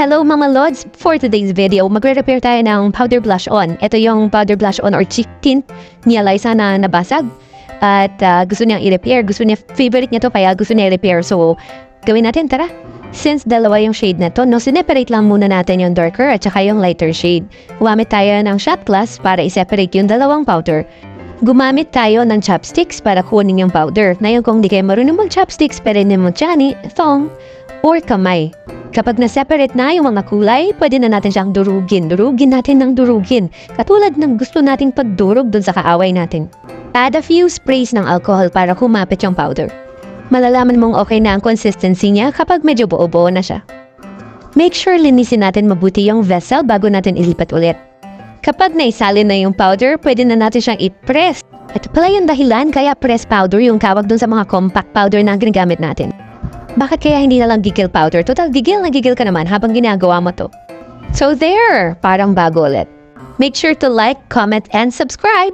Hello mga lods! For today's video, magre-repair tayo ng powder blush on. Ito yung powder blush on or cheek tint ni Eliza na nabasag. At ah, gusto niyang i-repair. Gusto niya, favorite niya to kaya gusto niya i-repair. So, gawin natin, tara! Since dalawa yung shade na to, no, sineperate lang muna natin yung darker at saka yung lighter shade. Gumamit tayo ng shot glass para i-separate yung dalawang powder. Gumamit tayo ng chopsticks para kunin yung powder. Ngayon kung di kayo marunong mag-chopsticks, pwede din mo chani, thong, or kamay. Kapag na-separate na yung mga kulay, pwede na natin siyang durugin. Durugin natin ng durugin. Katulad ng gusto nating pagdurog dun sa kaaway natin. Add a few sprays ng alcohol para humapit yung powder. Malalaman mong okay na ang consistency niya kapag medyo buo-buo na siya. Make sure linisin natin mabuti yung vessel bago natin ilipat ulit. Kapag naisalin na yung powder, pwede na natin siyang i-press. Ito pala yung dahilan kaya press powder yung tawag dun sa mga compact powder na ginagamit natin. Bakit kaya hindi na lang gigil powder? Total, gigil na gigil ka naman habang ginagawa mo to. So there, parang bago ulit. Make sure to like, comment, and subscribe.